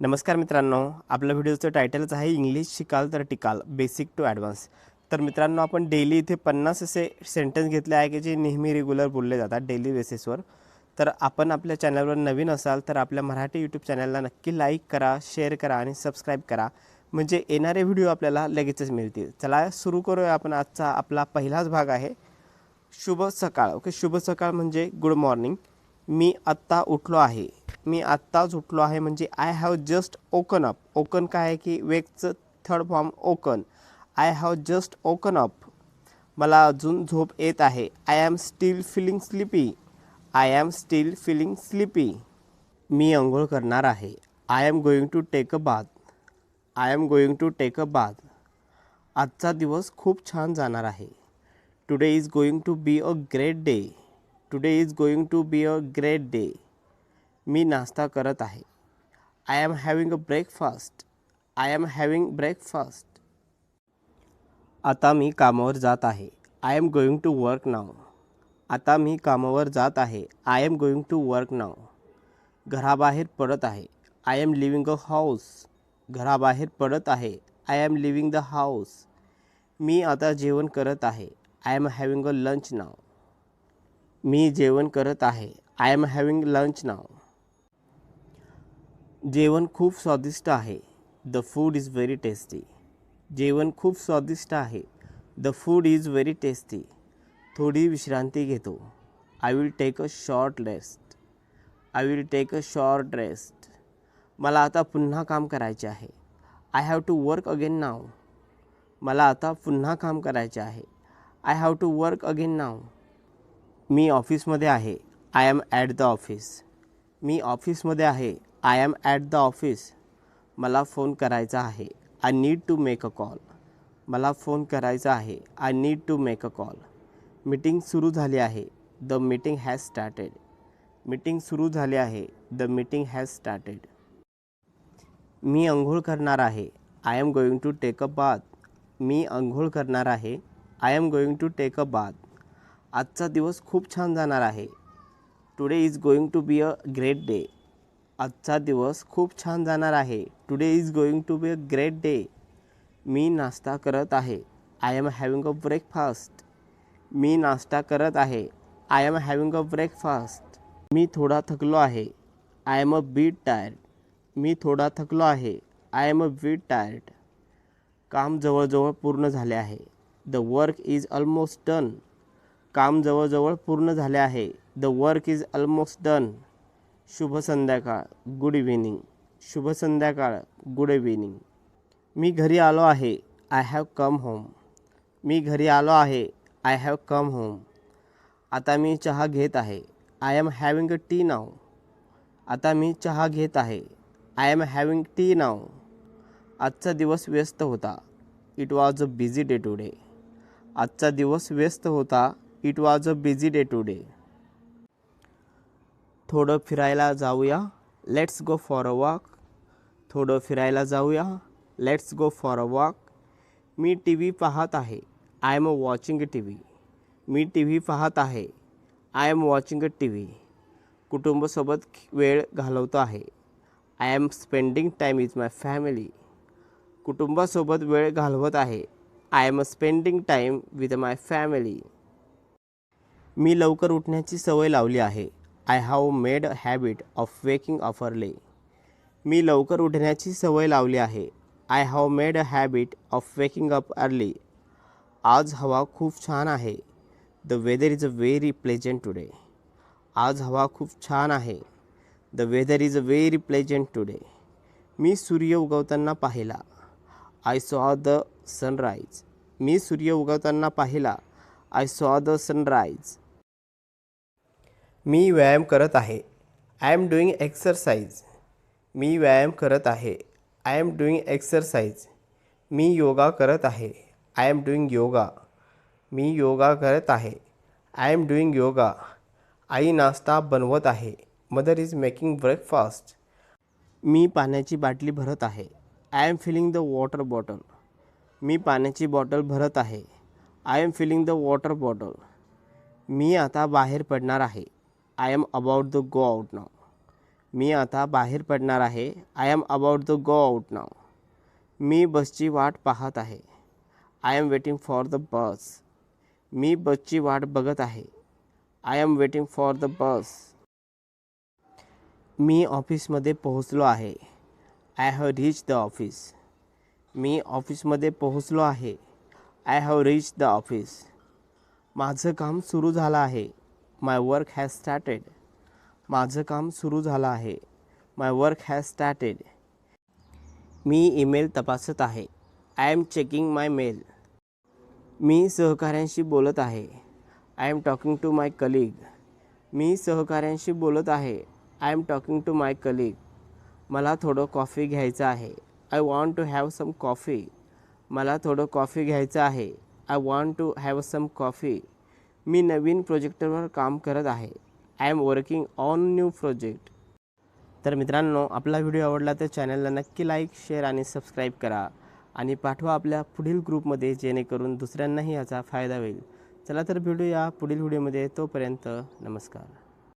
नमस्कार मित्रांनो आपल्या व्हिडिओचं टायटलच आहे इंग्लिश शिकाल तर टिकाल बेसिक टू ॲडव्हान्स तर मित्रांनो आपण डेली इथे पन्नास असे सेंटेन्स घेतले आहे की जे नेहमी रेग्युलर बोलले जातात डेली बेसिसवर तर आपण आपल्या चॅनलवर नवीन असाल तर आपल्या मराठी यूट्यूब चॅनलला नक्की लाईक करा शेअर करा आणि सबस्क्राईब करा. म्हणजे येणारे व्हिडिओ आपल्याला लगेचच मिळतील. चला सुरू करूया आपण आजचा आपला पहिलाच भाग आहे. शुभ सकाळ. ओके शुभ सकाळ म्हणजे गुड मॉर्निंग मी आत्ता उठलो आहे. मी आत्ताच उठलो आहे म्हणजे I have just woken up woken काय आहे की वेगचं third form woken I have just woken up मला अजून झोप येत आहे. I am still feeling sleepy I am still feeling sleepy मी अंघोळ करणार आहे. I am going to take a bath I am going to take a bath आजचा दिवस खूप छान जाणार आहे. Today is going to be a great day today is going to be a great day मी नाश्ता करत आहे. I am having a breakfast I am having breakfast आता मी कामावर जात आहे. I am going to work now आता मी कामावर जात आहे. I am going to work now घराबाहेर पडत आहे. I am leaving a house घराबाहेर पडत आहे. I am leaving the house मी आता जेवण करत आहे. I am having a lunch now मी जेवण करत आहे. I am having lunch now जेवण खूप स्वादिष्ट आहे. The food is very tasty जेवण खूप स्वादिष्ट आहे. The food is very tasty थोडी विश्रांती घेतो. I will take a short rest I will take a short rest मला आता पुन्हा काम करायचे आहे. I have to work again now मला आता पुन्हा काम करायचे आहे. I have to work again now मी ऑफिसमध्ये आहे. I am at the office मी ऑफिसमध्ये आहे. I am at the office मला फोन करायचा आहे. I need to make a call मला फोन करायचा आहे. I need to make a call meeting सुरू झाली आहे. The meeting has started meeting सुरू झाली आहे. द मीटिंग हॅज स्टार्टेड मी अंघोळ करणार आहे. I am going to take a bath मी अंघोळ करणार आहे. I am going to take a bath आजचा दिवस खूप छान जाणार आहे. Today is going to be a great day आजचा दिवस खूप छान जाणार आहे. Today is going to be a great day मी नाश्ता करत आहे. I am having a breakfast मी नाश्ता करत आहे. I am having a breakfast मी थोडा थकलो आहे. I am a bit tired मी थोडा थकलो आहे. I am a bit tired काम जवळजवळ पूर्ण झाले आहे. The work is almost done काम जवळजवळ पूर्ण झाले आहे. The work is almost done शुभ संध्याकाळ गुड इव्हिनिंग शुभ संध्याकाळ गुड इव्हिनिंग मी घरी आलो आहे आय हॅव कम होम मी घरी आलो आहे आय हॅव कम होम आता मी चहा घेत आहे I am having a tea now आता मी चहा घेत आहे I am having tea now आजचा दिवस व्यस्त होता it was a busy day today आजचा दिवस व्यस्त होता it was a busy day today थोडं फिरायला जाऊया. Let's go for a walk थोडं फिरायला जाऊया. Let's go for a walk me T V पाहत आहे. I am watching T V. Me T V पाहत आहे. I am watching TV. कुटुंबासोबत वेळ घालवतो आहे. I am spending time is my family कुटुंबासोबत वेळ घालवत आहे. I am spending time with my family मी लवकर उठण्याची सवय लावली आहे. I have made a habit of waking up early मी लवकर उठण्याची सवय लावली आहे. I have made a habit of waking up early. आज हवा खूप छान आहे. The weather is a very pleasant today. आज हवा खूप छान आहे. The weather is a very pleasant today. मी सूर्य उगवताना पाहिला. आय सॉ द सनराईज मी सूर्य उगवताना पाहिला. आय सॉ द सनराईज मी व्यायाम करत आहे. आय एम डुईंग एक्सरसाइज मी व्यायाम करत आहे. आय एम डुईंग एक्सरसाइज मी योगा करत आहे. आय एम डुईंग योगा मी योगा करत आहे. आय एम डुईंग योगा आई नाश्ता बनवत आहे. मदर इज मेकिंग ब्रेकफास्ट मी पाण्याची बाटली भरत आहे. I am filling the water bottle मी पाण्याची बॉटल भरत आहे. I am filling the water bottle मी आता बाहेर पडणार आहे. I am about the go out now मी आता बाहेर पडणार आहे. I am about the go out now मी बसची वाट पाहत आहे. I am waiting for the bus मी बसची वाट बघत आहे. I am waiting for the bus मी ऑफिसमध्ये पोहोचलो आहे. I have reach the office मी ऑफिसमध्ये पोहोचलो आहे. I have reach the office माझं काम सुरू झालं आहे. माय वर्क हॅज स्टार्टेड माझं काम सुरू झालं आहे. माय वर्क हॅज स्टार्टेड मी ईमेल तपासत आहे. I am checking my mail मी सहकाऱ्यांशी बोलत आहे. I am talking to my colleague मी सहकाऱ्यांशी बोलत आहे. I am talking to my colleague मला थोडं कॉफी घ्यायचं आहे. I want to have some coffee मला थोडं कॉफी घ्यायचं आहे. I want to have some coffee मी नवीन प्रोजेक्टवर काम करत आहे. I am working on new project तर मित्रांनो आपला व्हिडिओ आवडला तर चॅनलला नक्की लाईक शेअर आणि सबस्क्राईब करा. आणि पाठवा आपल्या पुढील ग्रुपमध्ये जेणेकरून दुसऱ्यांनाही याचा फायदा होईल. चला तर भेटूया पुढील व्हिडिओमध्ये तोपर्यंत नमस्कार.